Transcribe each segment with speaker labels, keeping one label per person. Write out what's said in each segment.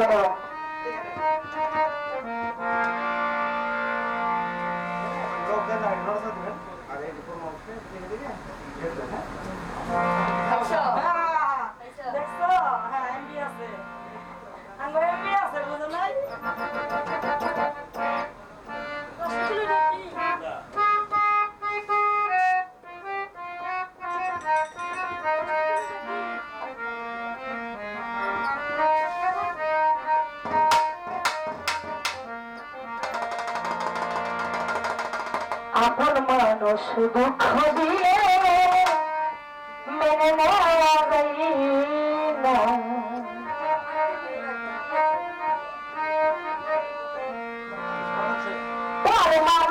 Speaker 1: জন্য
Speaker 2: আপন মানুষ দুঃখ দিয়ে মেনে নেওয়া না। তার মানে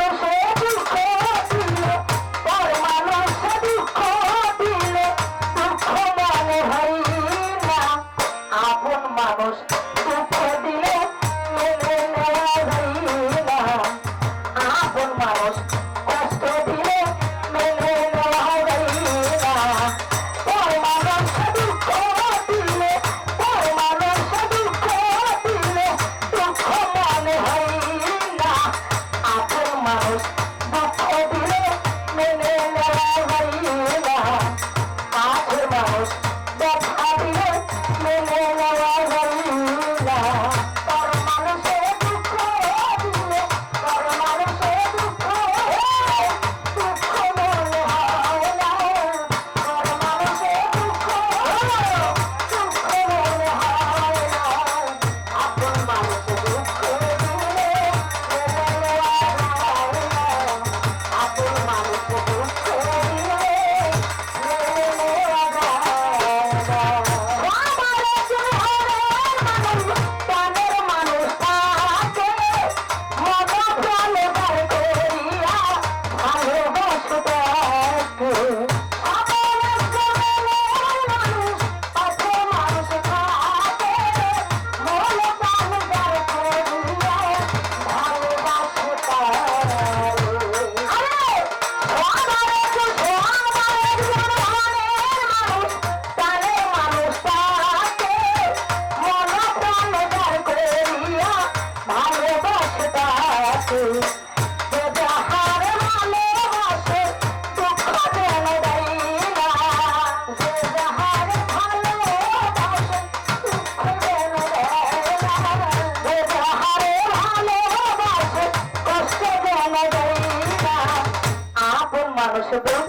Speaker 2: possible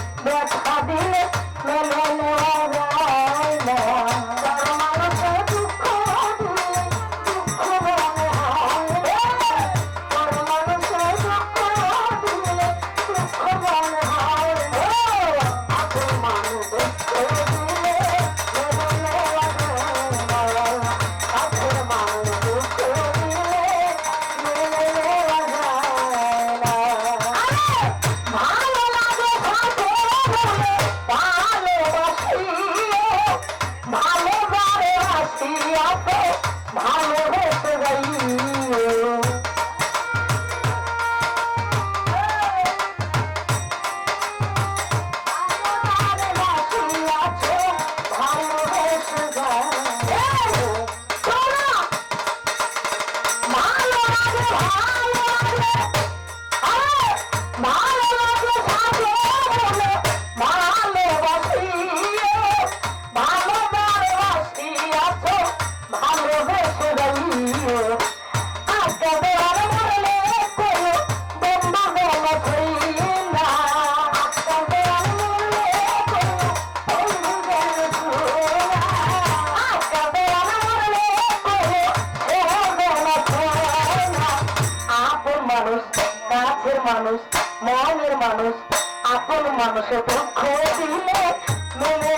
Speaker 2: মানুষ মনের মানুষ আপন মানুষের পক্ষ দিলে মনে